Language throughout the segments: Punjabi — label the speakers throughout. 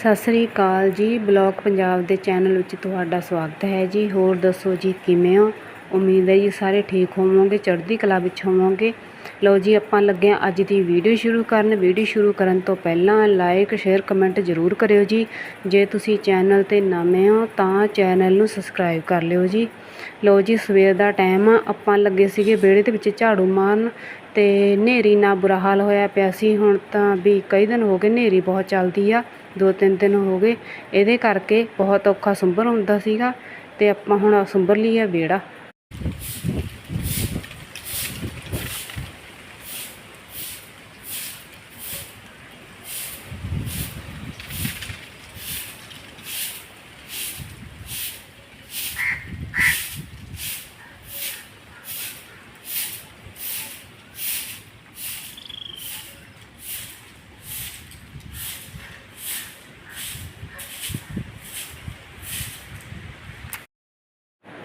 Speaker 1: ਸਤਿ ਸ੍ਰੀ ਅਕਾਲ ਜੀ। ਬਲੌਗ ਪੰਜਾਬ ਦੇ ਚੈਨਲ ਵਿੱਚ ਤੁਹਾਡਾ ਸਵਾਗਤ ਹੈ ਜੀ। ਹੋਰ ਦੱਸੋ ਜੀ, ਕਿਵੇਂ ਹੋ? ਉਮੀਦ ਹੈ ਜੀ ਸਾਰੇ ਠੀਕ ਹੋਵੋਗੇ, ਚੜ੍ਹਦੀ ਕਲਾ ਵਿੱਚ ਹੋਵੋਗੇ। ਲਓ ਜੀ, ਆਪਾਂ ਲੱਗੇ ਹਾਂ ਅੱਜ ਦੀ ਵੀਡੀਓ ਸ਼ੁਰੂ ਕਰਨ। ਵੀਡੀਓ ਸ਼ੁਰੂ ਕਰਨ ਤੋਂ ਪਹਿਲਾਂ ਲਾਈਕ ਸ਼ੇਅਰ ਕਮੈਂਟ ਜ਼ਰੂਰ ਕਰਿਓ ਜੀ। ਜੇ ਤੁਸੀਂ ਚੈਨਲ ਤੇ ਨਵੇਂ ਹੋ, ਤਾਂ ਚੈਨਲ ਨੂੰ ਸਬਸਕ੍ਰਾਈਬ ਕਰ ਲਿਓ ਜੀ। ਲਓ ਜੀ, ਸਵੇਰ ਦਾ ਟਾਈਮ ਆ। ਆਪਾਂ ਲੱਗੇ ਸੀਗੇ ਵਿਹੜੇ ਦੇ ਵਿੱਚ ਝਾੜੂ ਮਾਰਨ ਤੇ ਹਨੇਰੀ ਨਾ ਬੁਰਾ ਹਾਲ ਹੋਇਆ ਪਿਆ ਸੀ। ਹੁਣ ਤਾਂ ਵੀ ਕਈ ਦਿਨ ਹੋ ਗਏ ਹਨੇਰੀ ਬਹੁਤ ਚੱਲਦੀ ਆ। ਦੋ ਤਿੰਨ ਦਿਨ ਹੋ ਗਏ। ਇਹਦੇ ਕਰਕੇ ਬਹੁਤ ਔਖਾ ਸੁੰਬਰ ਹੁੰਦਾ ਸੀਗਾ ਅਤੇ ਆਪਾਂ ਹੁਣ ਸੁੰਬਰ ਲਈ ਆ ਵਿਹੜਾ।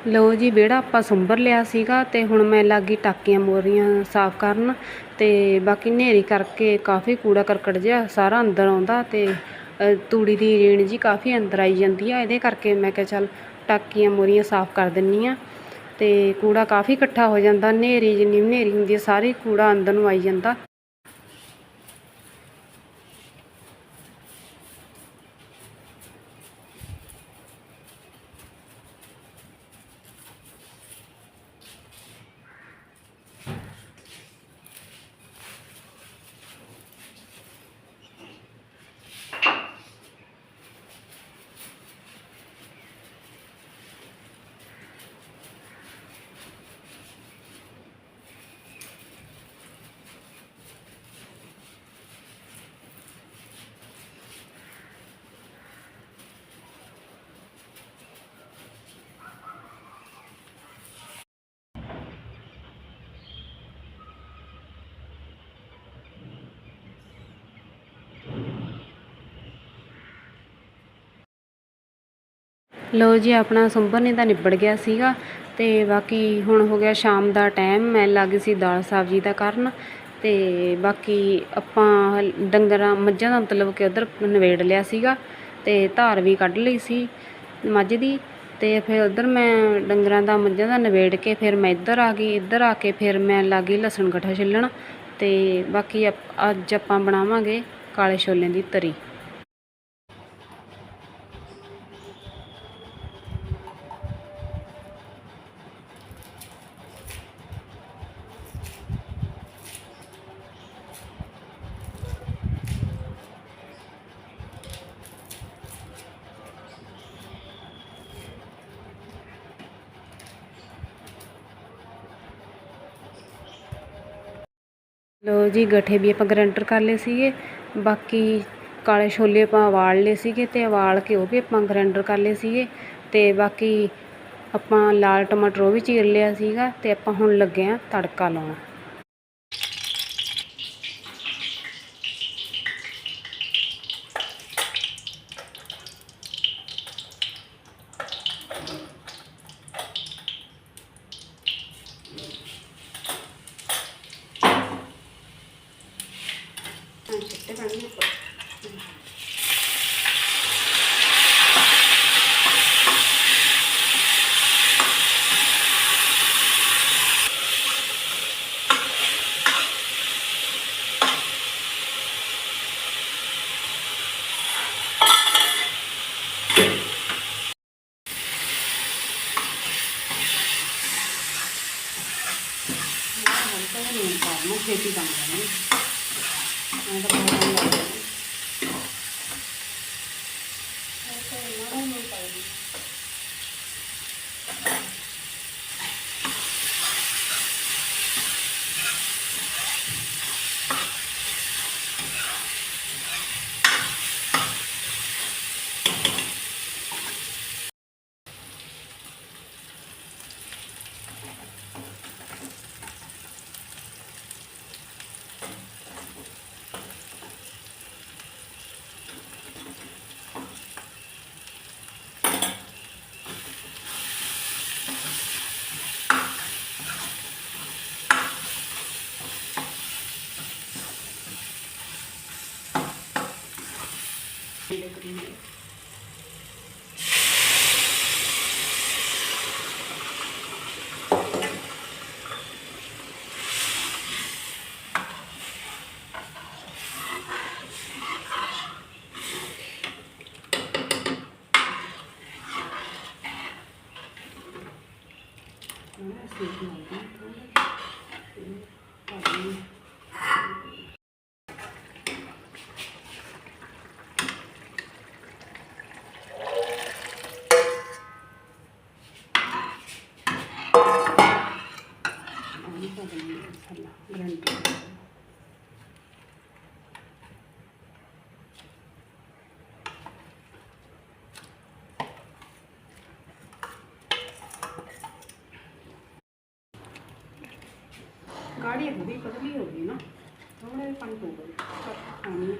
Speaker 1: ਲਓ ਜੀ, ਵਿਹੜਾ ਆਪਾਂ ਸੁੰਬਰ ਲਿਆ ਸੀਗਾ ਤੇ ਹੁਣ ਮੈਂ ਲੱਗੀ ਟਾਕੀਆਂ ਮੋਰੀਆਂ ਸਾਫ਼ ਕਰਨ ਤੇ ਬਾਕੀ ਹਨੇਰੀ ਕਰਕੇ ਕਾਫੀ ਕੂੜਾ ਕਰਕਟ ਜਿਹਾ ਸਾਰਾ ਅੰਦਰ ਆਉਂਦਾ ਤੇ ਤੂੜੀ ਦੀ ਰੇਣ ਜੀ ਕਾਫੀ ਅੰਦਰ ਆਈ ਜਾਂਦੀ ਆ, ਇਹਦੇ ਕਰਕੇ ਮੈਂ ਕਿਹਾ ਚੱਲ ਟਾਕੀਆਂ ਮੋਰੀਆਂ ਸਾਫ਼ ਕਰ ਦਿੰਨੀ ਆ ਤੇ ਕੂੜਾ ਕਾਫੀ ਇਕੱਠਾ ਹੋ ਜਾਂਦਾ, ਹਨੇਰੀ ਜਿੰਨੀ ਹਨੇਰੀ ਹੁੰਦੀ ਆ, ਸਾਰੀ ਕੂੜਾ ਅੰਦਰ ਨੂੰ ਆਈ ਜਾਂਦਾ। ਲਓ ਜੀ, ਆਪਣਾ ਸੁੰਬਰਨੀ ਤਾਂ ਨਿਬੜ ਗਿਆ ਸੀਗਾ ਤੇ ਬਾਕੀ ਹੁਣ ਹੋ ਗਿਆ ਸ਼ਾਮ ਦਾ ਟਾਈਮ ਮੈਂ ਲੱਗ ਸੀ ਦਾਲ ਸਬਜ਼ੀ ਦਾ ਕਰਨ ਤੇ ਬਾਕੀ ਆਪਾਂ ਡੰਗਰਾਂ, ਮੱਝਾਂ ਦਾ ਮਤਲਬ ਕਿ ਉਧਰ ਨਵੇੜ ਲਿਆ ਸੀਗਾ ਤੇ ਧਾਰ ਵੀ ਕੱਢ ਲਈ ਸੀ ਮੱਝ ਦੀ ਤੇ ਫਿਰ ਉਧਰ ਮੈਂ ਡੰਗਰਾਂ ਦਾ, ਮੱਝਾਂ ਦਾ ਨਵੇੜ ਕੇ ਫਿਰ ਮੈਂ ਇੱਧਰ ਆ ਗਈ, ਇੱਧਰ ਆ ਕੇ ਫਿਰ ਮੈਂ ਲੱਗੀ ਲਸਣ ਗਠਾ ਛਿੱਲਣ ਤੇ ਬਾਕੀ ਅਪ- ਅੱਜ ਆਪਾਂ ਬਣਾਵਾਂਗੇ ਕਾਲੇ ਛੋਲਿਆਂ ਦੀ ਤਰੀ। ਲਓ ਜੀ, ਗਠੇ ਵੀ ਆਪਾਂ ਗਰੈਂਡਰ ਕਰ ਲਏ ਸੀਗੇ। ਬਾਕੀ ਕਾਲੇ ਛੋਲੇ ਆਪਾਂ ਉਬਾਲ ਲਏ ਸੀਗੇ ਤੇ ਉਬਾਲ ਕੇ ਉਹ ਵੀ ਆਪਾਂ ਗਰੈਂਡਰ ਕਰ ਲਏ ਸੀਗੇ। ਤੇ ਬਾਕੀ ਆਪਾਂ ਲਾਲ ਟਮਾਟਰ ਉਹ ਵੀ ਚੀਰ ਲਿਆ ਸੀਗਾ ਤੇ ਆਪਾਂ ਹੁਣ ਲੱਗੇ ਆ ਤੜਕਾ ਲਾਉਣਾ। ਛੇਤੀ ਬਣ ਜਾਣਾ ਮੈਂ ਤਾਂ ਬਹੁਤ ਟਾਈਮ ਲੱਗ ਜਾਣਾ ਦੇ ਕਰੀਏ ਗਾੜੀ ਹੋ ਗਈ ਪਤਲੀ ਹੋ ਗਈ ਨਾ ਥੋੜਾ ਜਿਹਾ ਪਾਣੀ ਪਊਗਾ ਪਾਣੀ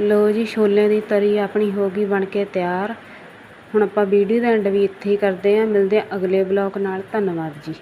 Speaker 1: ਲਓ ਜੀ, ਛੋਲਿਆਂ ਦੀ ਤਰੀ ਆਪਣੀ ਹੋ ਗਈ ਬਣ ਕੇ ਤਿਆਰ। ਹੁਣ ਆਪਾਂ ਵੀਡੀਓ ਦਾ ਐਂਡ ਵੀ ਇੱਥੇ ਹੀ ਕਰਦੇ ਹਾਂ। ਮਿਲਦੇ ਹਾਂ ਅਗਲੇ ਬਲੌਗ ਨਾਲ। ਧੰਨਵਾਦ ਜੀ।